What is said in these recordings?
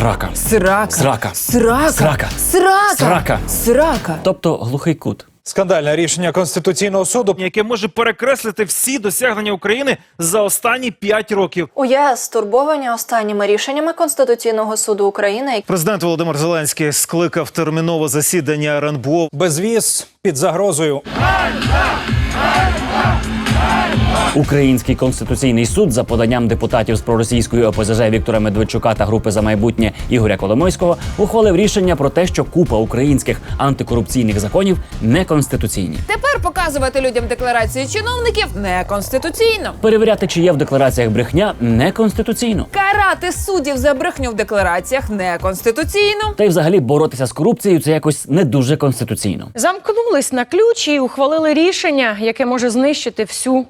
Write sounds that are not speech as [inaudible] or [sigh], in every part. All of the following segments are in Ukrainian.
Срака. Срака. Срака. Срака. Срака. Срака. Срака. Срака. Тобто глухий кут. Скандальне рішення Конституційного суду яке може перекреслити всі досягнення України за останні 5 років. У ЄС стурбовані останніми рішеннями Конституційного суду України, Президент Володимир Зеленський скликав термінове засідання РНБО. безвіз під загрозою. Український конституційний суд за поданням депутатів з проросійської ОПЗЖ Віктора Медведчука та групи за майбутнє Ігоря Коломойського ухвалив рішення про те, що купа українських антикорупційних законів неконституційні. Тепер показувати людям декларації чиновників неконституційно. Перевіряти, чи є в деклараціях брехня, неконституційно. Карати суддів за брехню в деклараціях неконституційно. Та й взагалі боротися з корупцією це якось не дуже конституційно. Замкнулись на ключ і ухвалили рішення, яке може знищити всю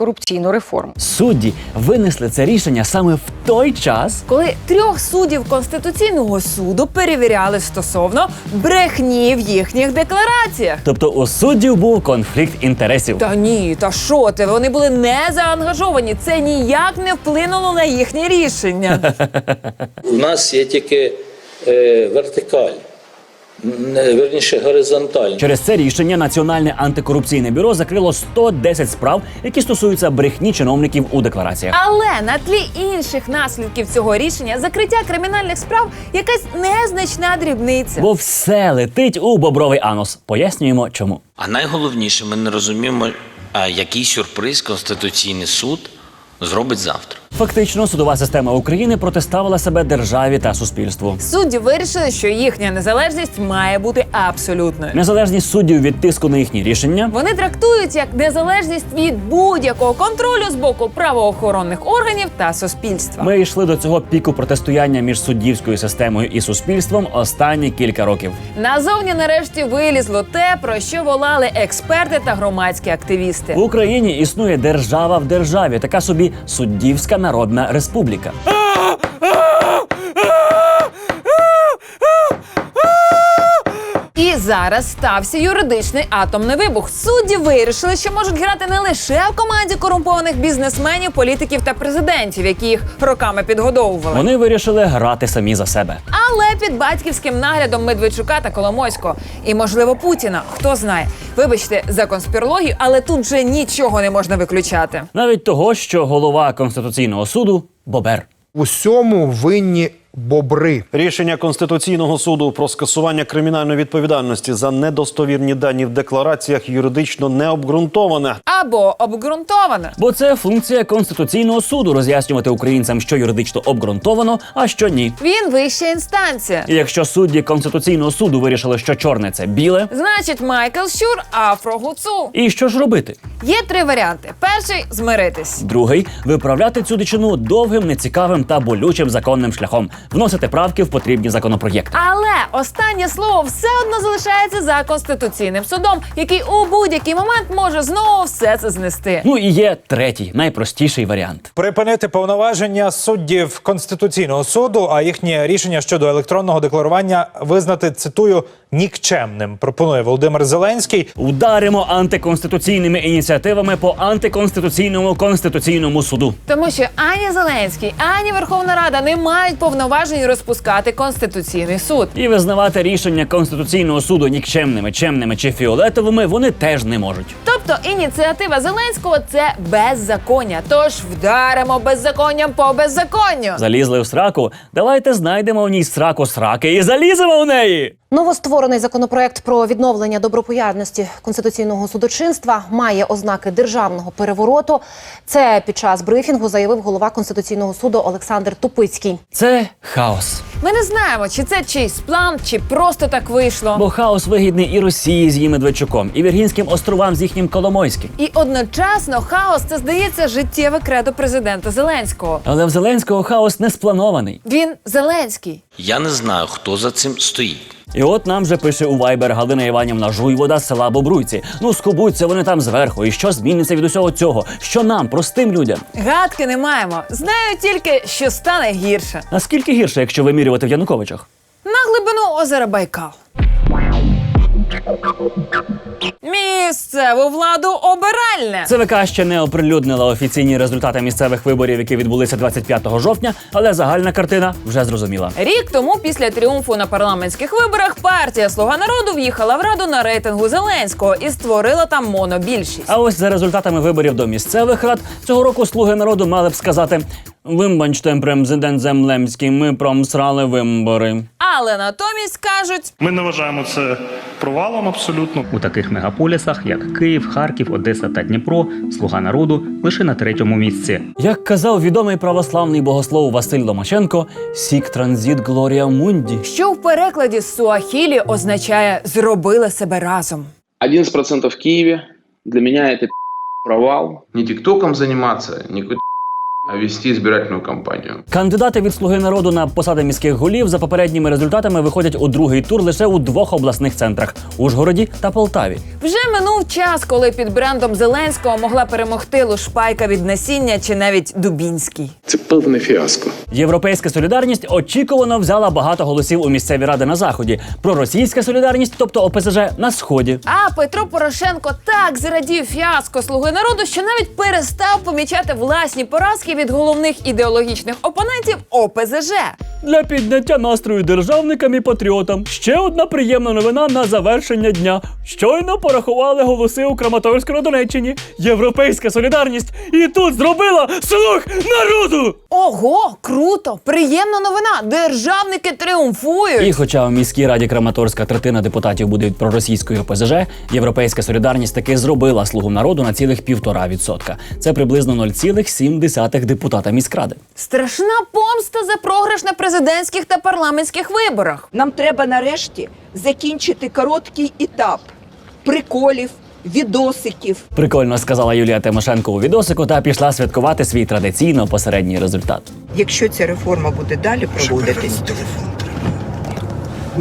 антикорупційну реформу. Судді винесли це рішення саме в той час, Коли трьох суддів Конституційного суду перевіряли стосовно брехні в їхніх деклараціях. тобто у суддів був конфлікт інтересів. Та ні, та що ти? Вони були не заангажовані. Це ніяк не вплинуло на їхнє рішення. [laughs] У нас є тільки е, вертикаль, не, верніше горизонталь. Через це рішення Національне антикорупційне бюро закрило 110 справ, які стосуються брехні чиновників у деклараціях. Але на тлі інших наслідків цього рішення закриття кримінальних справ якась незначна дрібниця. Бо все летить у бобровий анус. Пояснюємо, чому. А найголовніше, ми не розуміємо, який сюрприз Конституційний суд зробить завтра. Фактично, судова система України протиставила себе державі та суспільству. Судді вирішили, що їхня незалежність має бути абсолютною. Незалежність суддів від тиску на їхні рішення Вони трактують як незалежність від будь-якого контролю з боку правоохоронних органів та суспільства. Ми йшли до цього піку протистояння між суддівською системою і суспільством останні кілька років. Назовні нарешті вилізло те, про що волали експерти та громадські активісти. В Україні існує держава в державі, така собі суддівська народна республіка. І зараз стався юридичний атомний вибух. Судді вирішили, що можуть грати не лише в команді корумпованих бізнесменів, політиків та президентів, які їх роками підгодовували, Вони вирішили грати самі за себе. але під батьківським наглядом Медведчука та Коломойського. І, можливо, Путіна. Хто знає. Вибачте за конспірологію, але тут же нічого не можна виключати. Навіть того, що голова конституційного суду Бобер. Усьому винні бобри. Рішення Конституційного суду про скасування кримінальної відповідальності за недостовірні дані в деклараціях юридично не обґрунтоване. Або обґрунтоване. Бо це функція конституційного суду роз'яснювати українцям, що юридично обґрунтовано, а що ні. Він вища інстанція. І якщо судді конституційного суду вирішили, що чорне це біле, Значить, Майкл Щур афрогуцул. і що ж робити? Є три варіанти: перший змиритись. Другий виправляти цю дичину довгим, нецікавим та болючим законним шляхом, вносити правки в потрібні законопроєкти. Але останнє слово все одно залишається за конституційним судом, який у будь-який момент може знову все це знести. Ну і є третій, найпростіший варіант. Припинити повноваження суддів Конституційного суду, а їхнє рішення щодо електронного декларування визнати цитую нікчемним. Пропонує Володимир Зеленський. Ударимо антиконституційними ініціативами по антиконституційному конституційному суду. Тому що ані Зеленський, ані Верховна Рада не мають повноважень розпускати конституційний суд. І визнавати рішення конституційного суду нікчемними, чемними чи фіолетовими вони теж не можуть. Тобто ініціатива Зеленського це беззаконня. Тож вдаримо беззаконням по беззаконню. Залізли в сраку. Давайте знайдемо в ній сраку сраки і заліземо в неї. Новостворений законопроект про відновлення добропорядності конституційного судочинства має ознаки державного перевороту. Це під час брифінгу заявив голова конституційного суду Олександр Тупицький. Це хаос. Ми не знаємо, чи це чийсь план, чи просто так вийшло. Бо хаос вигідний і Росії з її Медведчуком, і Віргінським островам з їхнім Коломойським. І одночасно хаос це здається життєве кредо президента Зеленського. Але в Зеленського хаос не спланований. Він Зеленський. Я не знаю, хто за цим стоїть. І от нам же пише у Вайбер Галина Іванівна Жуйвода з села Бобруйці. Ну скубуться вони там зверху. І що зміниться від усього цього? Що нам, простим людям? Гадки не маємо. Знаю тільки, що стане гірше. Наскільки гірше, якщо вимірювати в Януковичах? На глибину озера Байкал. Місцеву владу обиральне. ЦВК ще не оприлюднила офіційні результати місцевих виборів, які відбулися 25 жовтня, але загальна картина вже зрозуміла. Рік тому, після тріумфу на парламентських виборах, партія Слуга народу в'їхала в раду на рейтингу Зеленського і створила там монобільшість. А ось за результатами виборів до місцевих рад цього року слуги народу мали б сказати: Вибачте, президент Землемський, ми промсрали вибори. Але натомість кажуть, Ми не вважаємо це провалом абсолютно. У таких мегаполісах, як Київ, Харків, Одеса та Дніпро, слуга народу лише на третьому місці. Як казав відомий православний богослов Василь Ломаченко, сік транзит Глорія Мунді. що в перекладі з Суахілі означає зробили себе разом. 11% в Киеве. Для меня это провал. Не тиктоком заниматься, не какой-то а вести избирательную кампанию. Кандидати від слуги народу на посади міських голів за попередніми результатами виходять у другий тур лише у двох обласних центрах Ужгороді та Полтаві. Вже минув час, коли під брендом Зеленського могла перемогти Лушпайка від насіння чи навіть Дубінський. Це повне фіаско. Європейська солідарність очікувано взяла багато голосів у місцеві ради на заході. Проросійська солідарність, тобто ОПЗЖ, на сході. А Петро Порошенко так зрадів фіаско слуги народу, що навіть перестав помічати власні поразки від головних ідеологічних опонентів ОПЗЖ. Для підняття настрою державникам і патріотам. Ще одна приємна новина на завершення дня. Щойно порахували голоси у Краматорську на Донеччині. Європейська солідарність і тут зробила слуг народу. Ого, круто! Приємна новина! Державники тріумфують! І хоча у міській раді Краматорська третина депутатів буде від проросійської ОПЗЖ, європейська солідарність таки зробила слугу народу на цілих півтора відсотка. Це приблизно 0,7 депутата міськради. Страшна помста за програш на президентських та парламентських виборах. Нам треба нарешті закінчити короткий етап приколів, відосиків. Прикольно сказала Юлія Тимошенко у відосику та пішла святкувати свій традиційно посередній результат. Якщо ця реформа буде далі проводитись,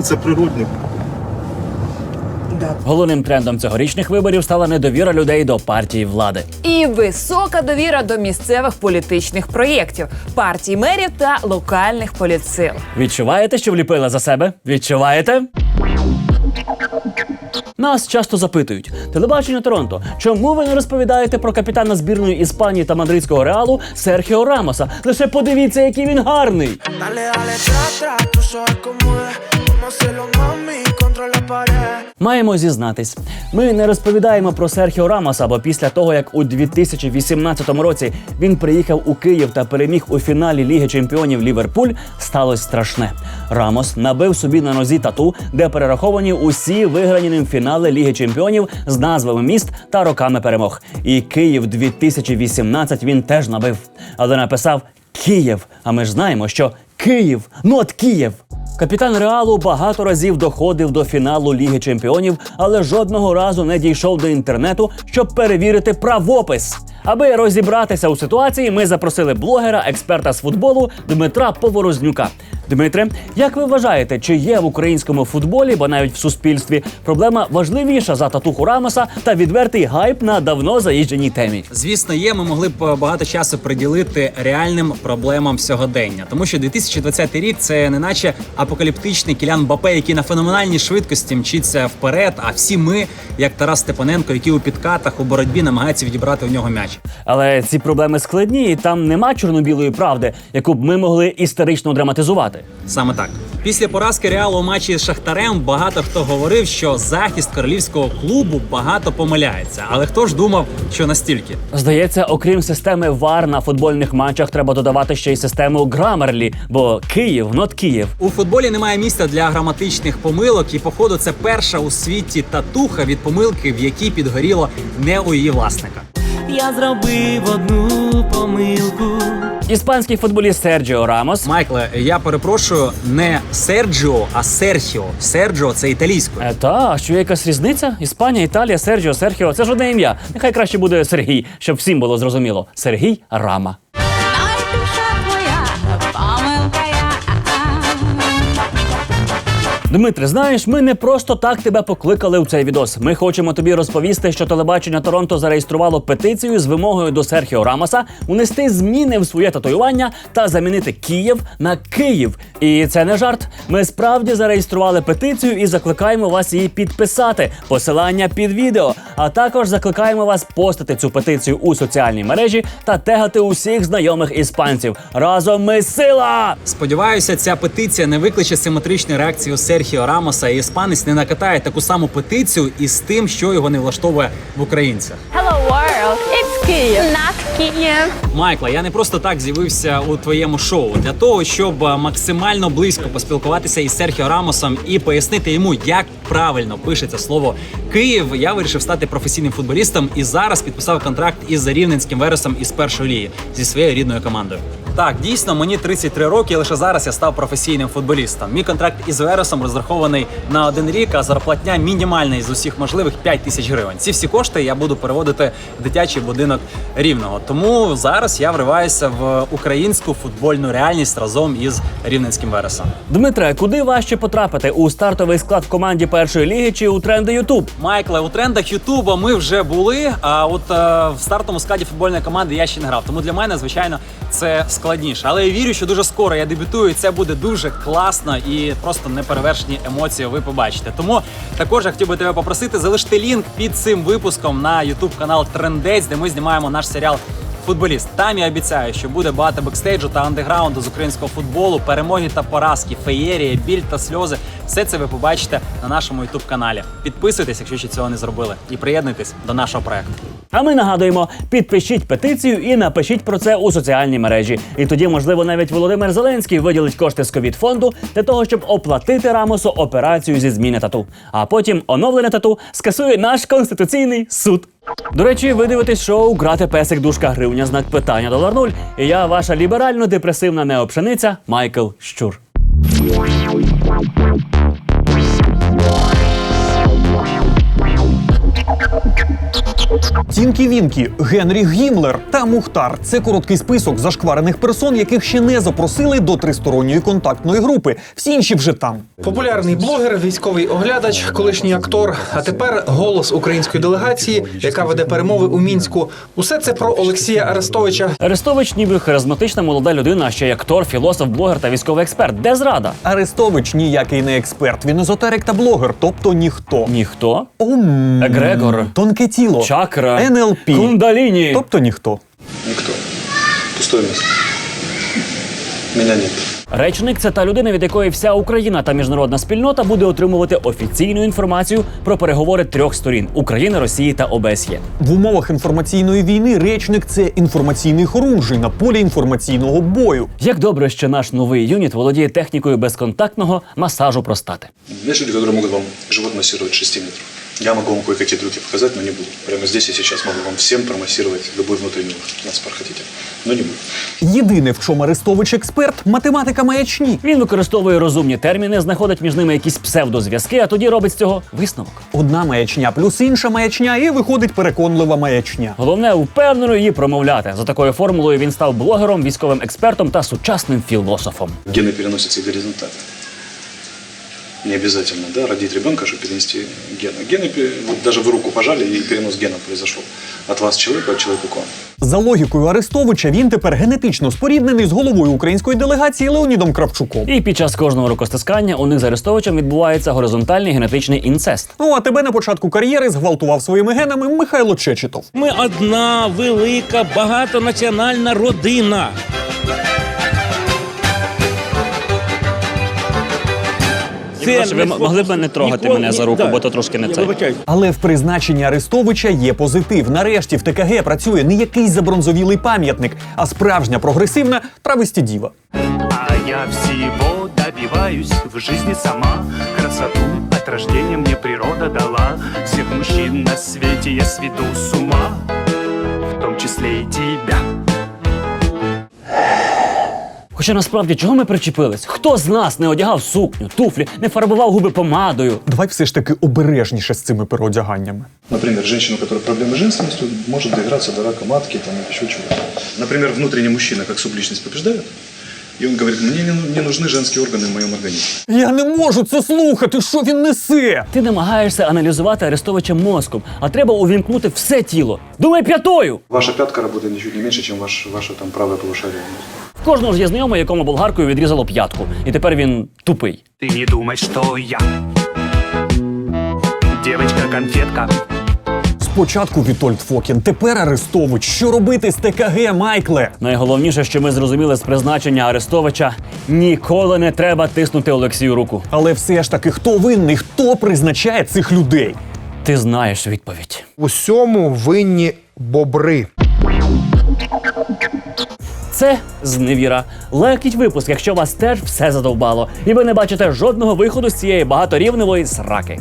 Це природне. Да, Головним трендом цьогорічних виборів стала недовіра людей до партії влади. І висока довіра до місцевих політичних проєктів, партій мерів та локальних політсил. Відчуваєте, що вліпили за себе? Відчуваєте? Нас часто запитують: телебачення Торонто, чому ви не розповідаєте про капітана збірної Іспанії та мадридського реалу Серхіо Рамоса? Лише подивіться, який він гарний. Маємо зізнатись, ми не розповідаємо про Серхіо Рамоса, бо після того, як у 2018 році він приїхав у Київ та переміг у фіналі Ліги Чемпіонів Ліверпуль, сталося страшне. Рамос набив собі на нозі тату, де перераховані усі виграні ним фінали Ліги Чемпіонів з назвами міст та роками перемог. І Київ 2018 він теж набив, але написав Київ. А ми ж знаємо, що Київ, ну Київ. Капітан Реалу багато разів доходив до фіналу Ліги Чемпіонів, але жодного разу не дійшов до інтернету, щоб перевірити правопис. Аби розібратися у ситуації, ми запросили блогера, експерта з футболу Дмитра Поворознюка. Дмитре, як ви вважаєте, чи є в українському футболі, бо навіть в суспільстві, проблема важливіша за татуху Рамоса та відвертий гайп на давно заїждженій темі? Звісно, є. Ми могли б багато часу приділити реальним проблемам сьогодення, тому що 2020 рік це не наче апокаліптичний кілян Бапе, який на феноменальній швидкості мчиться вперед. А всі ми, як Тарас Степаненко, які у підкатах у боротьбі намагаються відібрати у нього м'яч. Але ці проблеми складні, і там нема чорно-білої правди, яку б ми могли історично драматизувати. Саме так. Після поразки реалу у матчі з Шахтарем багато хто говорив, що захист королівського клубу багато помиляється. Але хто ж думав, що настільки? Здається, окрім системи ВАР на футбольних матчах, треба додавати ще й систему Грамерлі, бо Київ, нот Київ. У футболі немає місця для граматичних помилок, і походу це перша у світі татуха від помилки, в якій підгоріло не у її власника. Я зробив одну помилку. Іспанський футболіст Серджіо Рамос. Майкле, я перепрошую, не Серджіо, а Серхіо. Серджіо це італійською. Е, та, що є якась різниця? Іспанія, Італія, Серджіо, Серхіо це ж одне ім'я. Нехай краще буде Сергій, щоб всім було зрозуміло. Сергій Рама. Дмитре, знаєш, ми не просто так тебе покликали у цей відос. Ми хочемо тобі розповісти, що телебачення Торонто зареєструвало петицію з вимогою до Серхіо Рамоса унести зміни в своє татуювання та замінити Київ на Київ. І це не жарт. Ми справді зареєстрували петицію і закликаємо вас її підписати. Посилання під відео. А також закликаємо вас постати цю петицію у соціальній мережі та тегати усіх знайомих іспанців. Разом ми сила! Сподіваюся, ця петиція не викличе симетричної реакції у Серхіо Рамоса і іспанець не накатає таку саму петицію із тим, що його не влаштовує в українцях. Hello world, it's Kyiv, not Kyiv. Майкла, я не просто так з'явився у твоєму шоу для того, щоб е, максимально близько поспілкуватися із Серхіо Рамосом і пояснити йому, як правильно пишеться слово Київ. Я вирішив стати професійним футболістом і зараз підписав контракт із Рівненським Вересом із першої ліги зі своєю рідною командою. Так, дійсно, мені 33 роки, і лише зараз я став професійним футболістом. Мій контракт із Вересом розрахований на один рік, а зарплатня мінімальна із усіх можливих 5 тисяч гривень. Ці всі кошти я буду переводити в дитячий будинок рівного. Тому зараз я вриваюся в українську футбольну реальність разом із рівненським Вересом. Дмитре, куди важче потрапити у стартовий склад в команді першої ліги чи у тренди Ютуб? Майкле, у трендах Ютуба ми вже були. А от е, в стартовому складі футбольної команди я ще не грав. Тому для мене, звичайно, це складніше. Але я вірю, що дуже скоро я дебютую. і Це буде дуже класно і просто неперевершені емоції. Ви побачите. Тому також я хотів би тебе попросити залишити лінк під цим випуском на Ютуб канал Трендець, де ми знімаємо наш серіал. Футболіст там я обіцяю, що буде багато бекстейджу та андеграунду з українського футболу, перемоги та поразки, феєрія, біль та сльози. Все це ви побачите на нашому ютуб каналі. Підписуйтесь, якщо ще цього не зробили, і приєднуйтесь до нашого проекту. А ми нагадуємо: підпишіть петицію і напишіть про це у соціальній мережі. І тоді, можливо, навіть Володимир Зеленський виділить кошти з ковід фонду для того, щоб оплатити Рамосу операцію зі зміни тату. А потім оновлене тату скасує наш конституційний суд. До речі, ви дивитесь шоу Грати песик дужка гривня знак питання долар нуль. І я, ваша ліберально-депресивна неопшениця Майкл Щур. Thank you. Тінкі Вінкі, Генрі Гімлер та Мухтар це короткий список зашкварених персон, яких ще не запросили до тристоронньої контактної групи. Всі інші вже там. Популярний блогер, військовий оглядач, колишній актор, а тепер голос української делегації, яка веде перемови у мінську. Усе це про Олексія Арестовича. Арестович ніби харизматична молода людина, а ще й актор, філософ, блогер та військовий експерт. Де зрада? Арестович ніякий не експерт. Він езотерик та блогер, тобто ніхто. Ніхто? Ом... Егрегор. Тонке тіло. Чакра. НЛП. Кундаліні. Тобто ніхто. Никто. Пустое место. Меня нет. Речник це та людина, від якої вся Україна та міжнародна спільнота буде отримувати офіційну інформацію про переговори трьох сторін України, Росії та ОБСЄ. В умовах інформаційної війни речник це інформаційний хорунжий на полі інформаційного бою. Як добре, що наш новий юніт володіє технікою безконтактного масажу простати. Есть люди, которые могут вам живот массировать 6 метров. Я могу вам кое-какие трюки показать, но не буду. Прямо здесь и сейчас могу вам всем промассировать любой внутренний орган. На спар хотите, но не буду. Єдине, в чому Арестович експерт, математика маячні. Він використовує розумні терміни, знаходить між ними якісь псевдозв'язки, а тоді робить з цього висновок. Одна маячня плюс інша маячня, і виходить переконлива маячня. Головне впевнено її промовляти. За такою формулою він став блогером, військовим експертом та сучасним філософом. Гены переносятся горизонтально Не обязательно, да, родить ребенка, чтобы перенести гены. Гены, пе- вот даже вы руку пожали, и перенос генов произошел. От вас человека, от человека к вам. За логікою Арестовича, він тепер генетично споріднений з головою української делегації Леонідом Кравчуком. І під час кожного рукостискання у них з Арестовичем відбувається горизонтальний генетичний інцест. Ну а тебе на початку кар'єри зґвалтував своїми генами Михайло Чечетов. Ми одна велика багатонаціональна родина. Ви могли б не трогати мене за руку, бо то трошки не це. Але в призначенні Арестовича є позитив. Нарешті в ТКГ працює не якийсь забронзовілий пам'ятник, а справжня прогресивна травесті діва. А я всего добиваюсь в жизни сама Красоту от рождения мне природа дала Всех мужчин на свете я сведу с ума В том числе и тебя Хоча насправді чого ми причепились? Хто з нас не одягав сукню, туфлі, не фарбував губи помадою? Давай все ж таки обережніше з цими переодяганнями. Например, женщина, у которой проблемы с женственностью, может доиграться до рака матки там, или еще чего-то. Например, внутренний мужчина как субличность побеждает, И он говорит, мне не, ну- не нужны женские органы в моем организме. Я не можу це слухати. Що він несе? Ти намагаєшся аналізувати Арестовича мозком, а треба увімкнути все тіло. Думай п'ятою! Ваша пятка работает ничуть не меньше, чем ваш, ваше там правое полушарие. В кожного ж є знайомий, якому болгаркою відрізало п'ятку, і тепер він тупий. Ты не думай, что я Девочка-конфетка Спочатку Вітольд Фокін, тепер Арестович. Що робити з ТКГ, Майкле? Найголовніше, що ми зрозуміли з призначення Арестовича, ніколи не треба тиснути Олексію руку. Але все ж таки, хто винний, хто призначає цих людей? Ти знаєш відповідь. Усьому винні бобри. Це зневіра. Лайкніть випуск, якщо вас теж все задовбало, і ви не бачите жодного виходу з цієї багаторівневої сраки.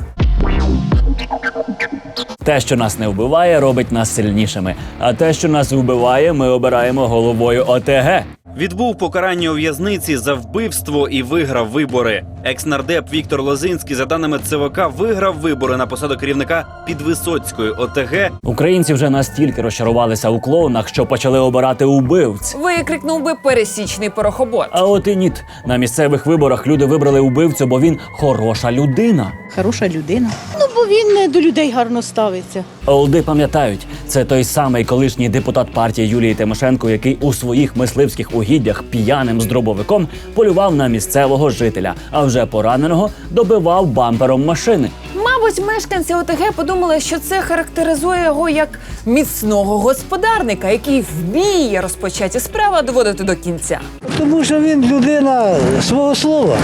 Те, що нас не вбиває, робить нас сильнішими. А те, що нас вбиває, ми обираємо головою ОТГ. Відбув покарання у в'язниці за вбивство і виграв вибори. Екс-нардеп Віктор Лозинський, за даними ЦВК, виграв вибори на посаду керівника Підвисоцької ОТГ. Українці вже настільки розчарувалися у клоунах, що почали обирати убивць. Викрикнув би пересічний порохобот. А от і ніт. На місцевих виборах люди вибрали убивцю, бо він хороша людина. Хороша людина. Ну, бо він не до людей гарно ставиться. Олди пам'ятають, це той самий колишній депутат партії Юлії Тимошенко, який у своїх мисливських угіддях п'яним з дробовиком полював на місцевого жителя, а вже пораненого добивав бампером машини. Мабуть, мешканці ОТГ подумали, що це характеризує його як міцного господарника, який вміє розпочаті справи доводити до кінця. Тому що він людина свого слова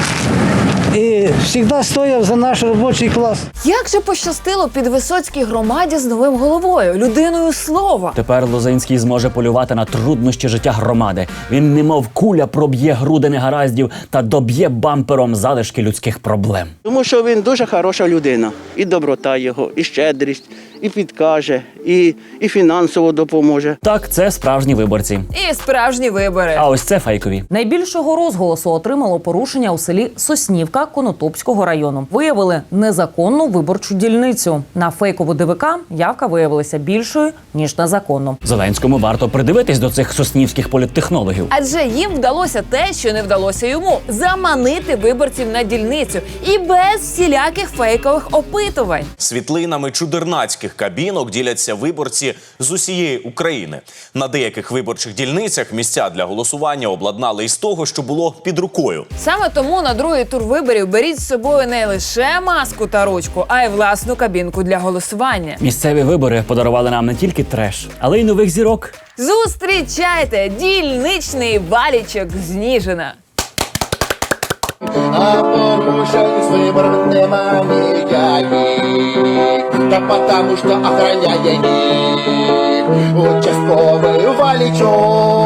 і завжди стояв за наш робочий клас. Як же пощастило під висоцькій громаді з новим головою, людиною слова. Тепер Лозинський зможе полювати на труднощі життя громади. Він, немов куля, проб'є груди негараздів та доб'є бампером залишки людських проблем. Тому що він дуже хороша людина. І доброта його, і щедрість, і підкаже, і, і фінансово допоможе. Так, це справжні виборці. І справжні вибори. А ось це фейкові. Найбільшого розголосу отримало порушення у селі Соснівка Конотопського району. Виявили незаконну виборчу дільницю. На фейкову ДВК явка виявилася більшою ніж на законну. Зеленському варто придивитись до цих соснівських політтехнологів. Адже їм вдалося те, що не вдалося йому заманити виборців на дільницю і без всіляких фейкових опитувань. Світлинами чудернацьких кабінок діляться виборці з усієї України. На деяких виборчих дільницях місця для голосування обладнали із того, що було під рукою. Саме тому на другий тур виборів беріть з собою не лише маску та ручку, а й власну кабінку для голосування. Місцеві вибори подарували нам не тільки треш, але й нових зірок. Зустрічайте дільничний валічок з Ніжина. А порушень с выбором нема никаких Да потому что охраняя их Участковый валичок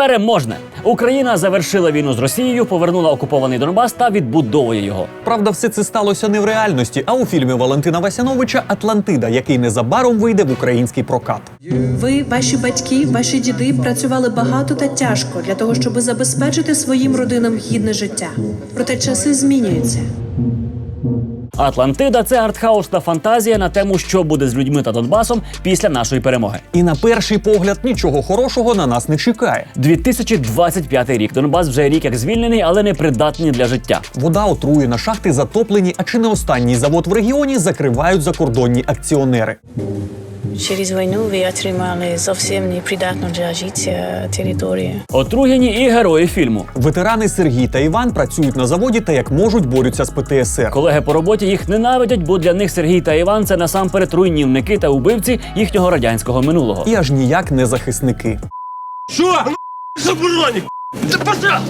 Переможне! Україна завершила війну з Росією, повернула окупований Донбас та відбудовує його. Правда, все це сталося не в реальності, а у фільмі Валентина Васяновича Атлантида, який незабаром вийде в український прокат. Ви, ваші батьки, ваші діди працювали багато та тяжко для того, щоб забезпечити своїм родинам гідне життя. Проте часи змінюються. Атлантида це артхаусна фантазія на тему, що буде з людьми та Донбасом після нашої перемоги. І на перший погляд нічого хорошого на нас не чекає. 2025 рік. Донбас вже рік як звільнений, але не придатний для життя. Вода отруєна, шахти затоплені, а чи не останній завод в регіоні закривають закордонні акціонери. Через війну ви отримали зовсім непридатну для життя територію. Отруєні і герої фільму. Ветерани Сергій та Іван працюють на заводі та як можуть борються з ПТСР. Колеги по роботі їх ненавидять, бо для них Сергій та Іван це насамперед руйнівники та убивці їхнього радянського минулого. І аж ніяк не захисники. Що? Заборонік! Та пожалуйста!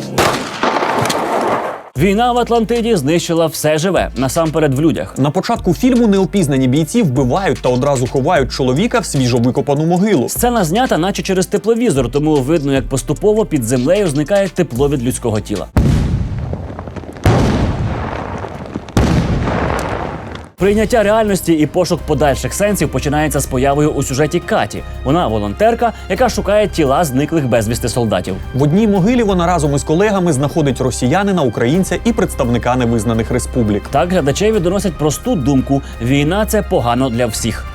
Війна в Атлантиді знищила все живе, насамперед в людях. На початку фільму неопізнані бійці вбивають та одразу ховають чоловіка в свіжо викопану могилу. Сцена знята, наче через тепловізор, тому видно, як поступово під землею зникає тепло від людського тіла. Прийняття реальності і пошук подальших сенсів починається з появою у сюжеті Каті. Вона волонтерка, яка шукає тіла зниклих безвісти солдатів. В одній могилі вона разом із колегами знаходить росіянина, українця і представника невизнаних республік. Так глядачеві доносять просту думку: війна це погано для всіх.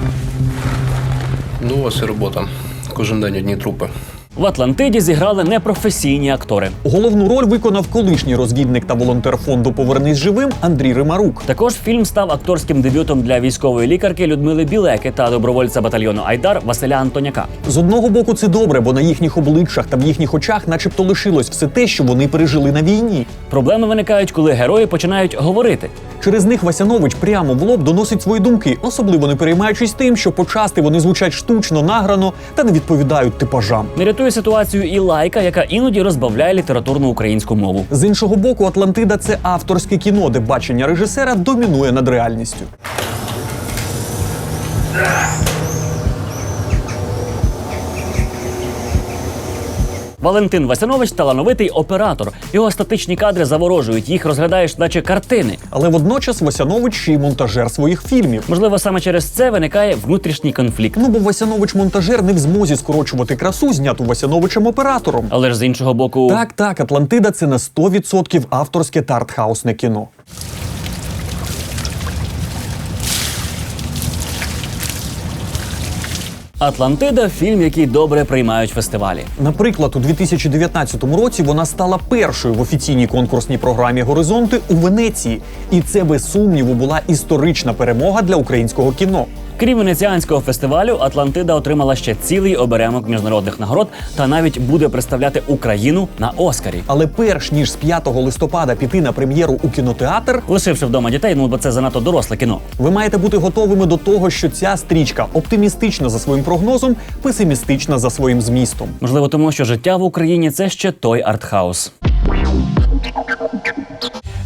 Ну, у вас і робота. Кожен день одні трупи. В Атлантиді зіграли непрофесійні актори. Головну роль виконав колишній розвідник та волонтер фонду Повернись живим Андрій Римарук. Також фільм став акторським дебютом для військової лікарки Людмили Білеки та добровольця батальйону Айдар Василя Антоняка. З одного боку, це добре, бо на їхніх обличчях та в їхніх очах, начебто, лишилось все те, що вони пережили на війні. Проблеми виникають, коли герої починають говорити. Через них Васянович прямо в лоб доносить свої думки, особливо не переймаючись тим, що почасти вони звучать штучно, награно та не відповідають типажам. Не рятує ситуацію і лайка, яка іноді розбавляє літературну українську мову. З іншого боку, Атлантида це авторське кіно, де бачення режисера домінує над реальністю. Валентин Васянович талановитий оператор. Його статичні кадри заворожують, їх розглядаєш, наче картини. Але водночас Васянович ще й монтажер своїх фільмів. Можливо, саме через це виникає внутрішній конфлікт. Ну бо Васянович монтажер не в змозі скорочувати красу, зняту Васяновичем оператором. Але ж з іншого боку, Так, так, Атлантида це на 100% авторське та артхаусне кіно. Атлантида фільм, який добре приймають фестивалі. Наприклад, у 2019 році вона стала першою в офіційній конкурсній програмі Горизонти у Венеції, і це без сумніву була історична перемога для українського кіно. Крім венеціанського фестивалю, Атлантида отримала ще цілий оберемок міжнародних нагород та навіть буде представляти Україну на Оскарі. Але перш ніж з 5 листопада піти на прем'єру у кінотеатр, Лишивши вдома дітей, ну бо це занадто доросле кіно. ви маєте бути готовими до того, що ця стрічка оптимістична за своїм прогнозом, песимістична за своїм змістом. Можливо, тому що життя в Україні це ще той артхаус.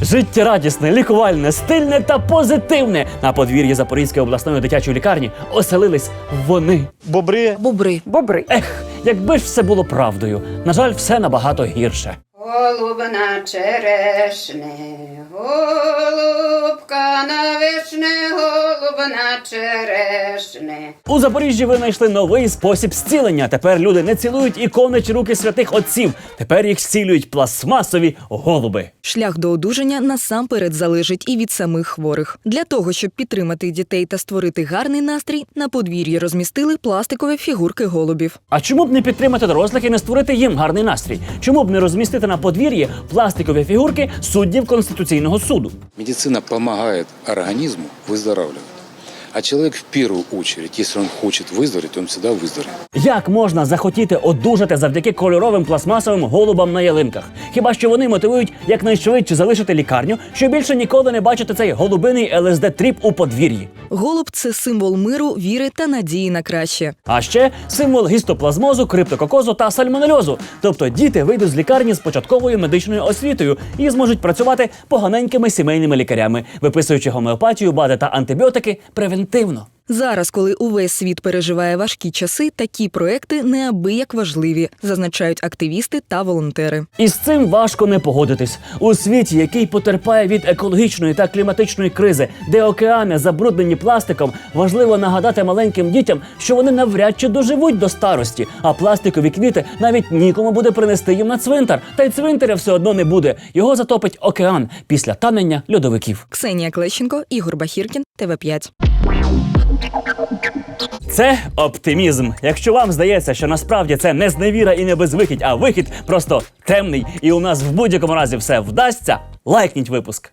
Життєрадісне, лікувальне, стильне та позитивне на подвір'ї Запорізької обласної дитячої лікарні оселились вони. Бобри. Бобри. Бобри. Ех, якби ж все було правдою. На жаль, все набагато гірше. Голубна черешне, голубка на вишне, голубна черешне. У Запоріжжі винайшли новий спосіб зцілення. Тепер люди не цілують ікони чи руки святих отців. Тепер їх зцілюють пластмасові голуби. Шлях до одужання насамперед залежить і від самих хворих. Для того, щоб підтримати дітей та створити гарний настрій, на подвір'ї розмістили пластикові фігурки голубів. А чому б не підтримати дорослих і не створити їм гарний настрій? Чому б не розмістити на подвір'ї пластикові фігурки суддів Конституційного суду? Медицина допомагає організму выздоравливать. А человек в первую очередь, если он хочет выздороветь, он всегда выздоровеет. Як можна захотіти одужати завдяки кольоровим пластмасовим голубам на ялинках? Хіба що вони мотивують якнайшвидше залишити лікарню, щоб більше ніколи не бачити цей голубиний ЛСД тріп у подвір'ї? Голуб це символ миру, віри та надії на краще. А ще символ гістоплазмозу, криптококозу та сальмонельозу. Тобто діти вийдуть з лікарні з початковою медичною освітою і зможуть працювати поганенькими сімейними лікарями, виписуючи гомеопатію, бади та антибіотики превентивно інтимно. Зараз, коли увесь світ переживає важкі часи, такі проекти неабияк важливі, зазначають активісти та волонтери. І з цим важко не погодитись у світі, який потерпає від екологічної та кліматичної кризи, де океани забруднені пластиком. Важливо нагадати маленьким дітям, що вони навряд чи доживуть до старості, а пластикові квіти навіть нікому буде принести їм на цвинтар. Та й цвинтаря все одно не буде. Його затопить океан після танення льодовиків. Ксенія Клещенко, Ігор Бахіркін, ТВ 5 Це оптимізм. Якщо вам здається, що насправді це не зневіра і не безвихідь, а вихід просто темний, і у нас в будь-якому разі все вдасться. Лайкніть випуск.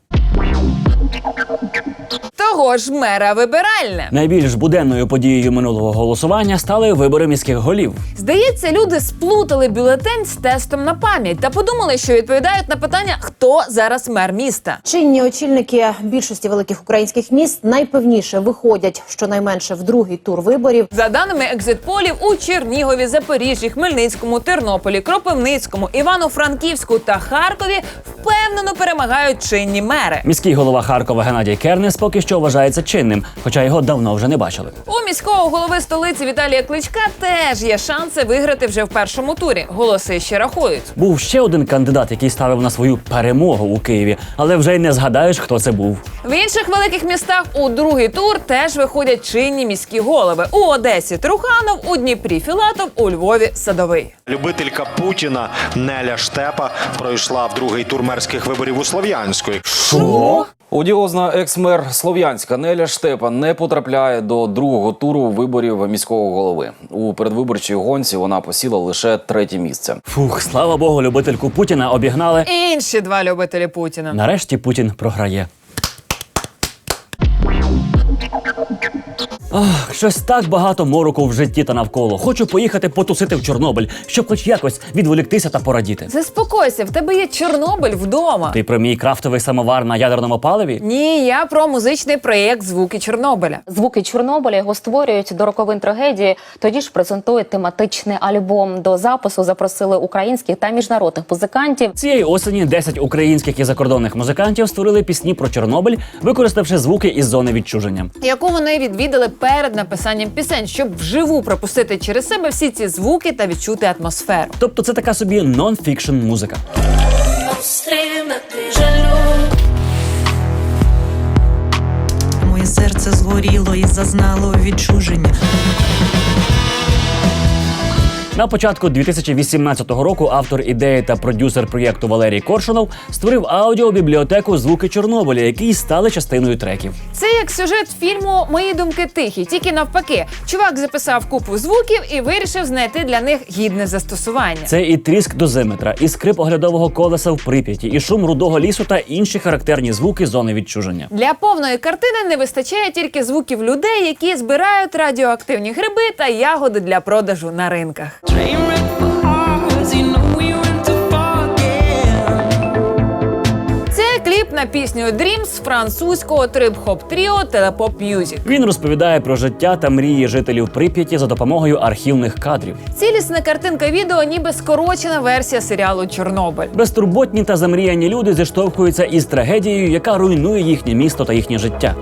Того ж мера вибиральне. Найбільш буденною подією минулого голосування стали вибори міських голів. Здається, люди сплутали бюлетень з тестом на пам'ять та подумали, що відповідають на питання, хто зараз мер міста. Чинні очільники більшості великих українських міст найпевніше виходять щонайменше в другий тур виборів. За даними екзитполів у Чернігові, Запоріжжі, Хмельницькому, Тернополі, Кропивницькому, Івано-Франківську та Харкові впевнено перемагають чинні мери. Міський голова Харкова Геннадій Кернес поки що вважається чинним, хоча його давно вже не бачили. У міського голови столиці Віталія Кличка теж є шанси виграти вже в першому турі. Голоси ще рахують. Був ще один кандидат, який ставив на свою перемогу у Києві, але вже й не згадаєш, хто це був. В інших великих містах у другий тур теж виходять чинні міські голови. У Одесі Труханов, у Дніпрі Філатов, у Львові Садовий. Любителька Путіна Неля Штепа пройшла в другий тур мерських виборів у Слов'янську. Що? Одіозна екс-мер Слов'янська Неля Штепан не потрапляє до другого туру виборів міського голови. У передвиборчій гонці вона посіла лише третє місце. Фух, слава Богу, любительку Путіна обігнали. Інші два любителі Путіна. Нарешті Путін програє. Ах, щось так багато мороку в житті та навколо. Хочу поїхати потусити в Чорнобиль, щоб хоч якось відволіктися та порадіти. Заспокойся, в тебе є Чорнобиль вдома. Ти про мій крафтовий самовар на ядерному паливі? Ні, я про музичний проєкт Звуки Чорнобиля. Звуки Чорнобиля його створюють до роковин трагедії. Тоді ж презентують тематичний альбом. До запису запросили українських та міжнародних музикантів. Цієї осені 10 українських і закордонних музикантів створили пісні про Чорнобиль, використавши звуки із зони відчуження. Яку вони відвідали перед написанням пісень, щоб вживу пропустити через себе всі ці звуки та відчути атмосферу. Тобто це така собі нон-фікшн музика. Моє серце згоріло і зазнало відчуження. На початку 2018 року автор ідеї та продюсер проєкту Валерій Коршунов створив аудіобібліотеку Звуки Чорнобиля, які й стали частиною треків. Це як сюжет фільму Мої думки тихі, тільки навпаки. Чувак записав купу звуків і вирішив знайти для них гідне застосування. Це і тріск дозиметра, і скрип оглядового колеса в Прип'яті, і шум рудого лісу та інші характерні звуки зони відчуження. Для повної картини не вистачає тільки звуків людей, які збирають радіоактивні гриби та ягоди для продажу на ринках. Це кліп на пісню Dreams французького трип-хоп тріо Телепоп Music. Він розповідає про життя та мрії жителів Прип'яті за допомогою архівних кадрів. Цілісна картинка відео, ніби скорочена версія серіалу Чорнобиль. Безтурботні та замріяні люди зіштовхуються із трагедією, яка руйнує їхнє місто та їхнє життя.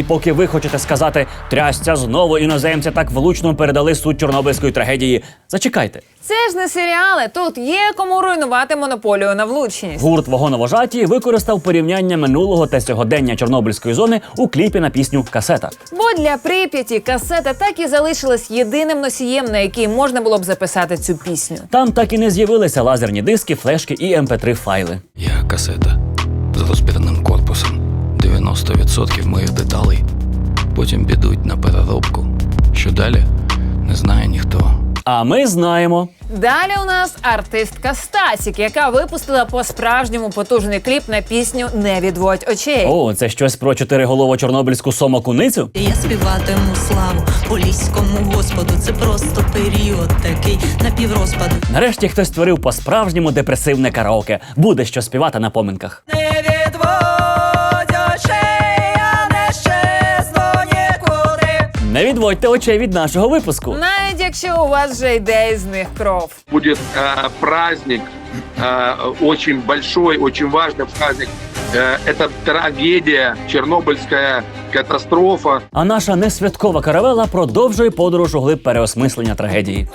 І поки ви хочете сказати трясця знову іноземці так влучно передали суть чорнобильської трагедії. Зачекайте. Це ж не серіали. Тут є кому руйнувати монополію на влучність. Гурт вагоновожаті використав порівняння минулого та сьогодення Чорнобильської зони у кліпі на пісню Касета. Бо для Прип'яті касета так і залишилась єдиним носієм, на який можна було б записати цю пісню. Там так і не з'явилися лазерні диски, флешки і mp3 файли. Я касета з розбірним корпусом. 90% моїх деталей. Потім підуть на переробку. Що далі? Не знає ніхто. А ми знаємо. Далі у нас артистка Стасік, яка випустила по-справжньому потужний кліп на пісню Не відводь очей. О, це щось про чотириголову чорнобильську сомокуницю? Я співатиму славу поліському господу. Це просто період такий напіврозпаду. Нарешті хтось створив по-справжньому депресивне караоке. Буде що співати на поминках. Не Не відводьте очей від нашого випуску. Навіть якщо у вас вже йде із них кров. будет э, праздник, э, очень большой, очень важный праздник. Э, это трагедия, Чернобыльская катастрофа. А наша несвяткова каравела продовжує подорож у глиб переосмислення трагедії.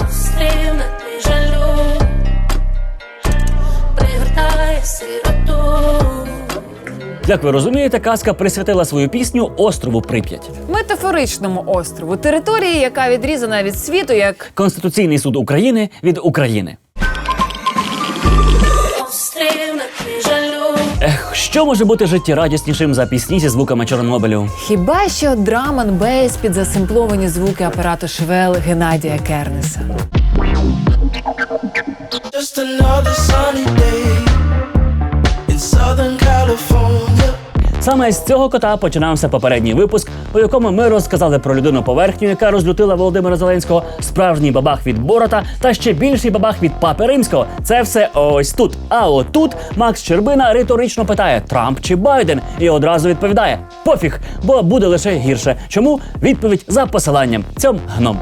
Як ви розумієте, казка присвятила свою пісню острову Прип'ять. Метафоричному острову, території, яка відрізана від світу, як Конституційний суд України від України. Ех, що може бути життєрадіснішим за пісні зі звуками Чорнобилю? хіба що драман бейс під засимпловані звуки апарату Швел Геннадія Кернеса. Just another sunny day. Саме з цього кота починався попередній випуск, у якому ми розказали про людину поверхню, яка розлютила Володимира Зеленського, справжній бабах від Борота та ще більший бабах від Папи Римського. Це все ось тут. А отут Макс Щербина риторично питає: Трамп чи Байден? І одразу відповідає: пофіг, бо буде лише гірше. Чому відповідь за посиланням цьом гном.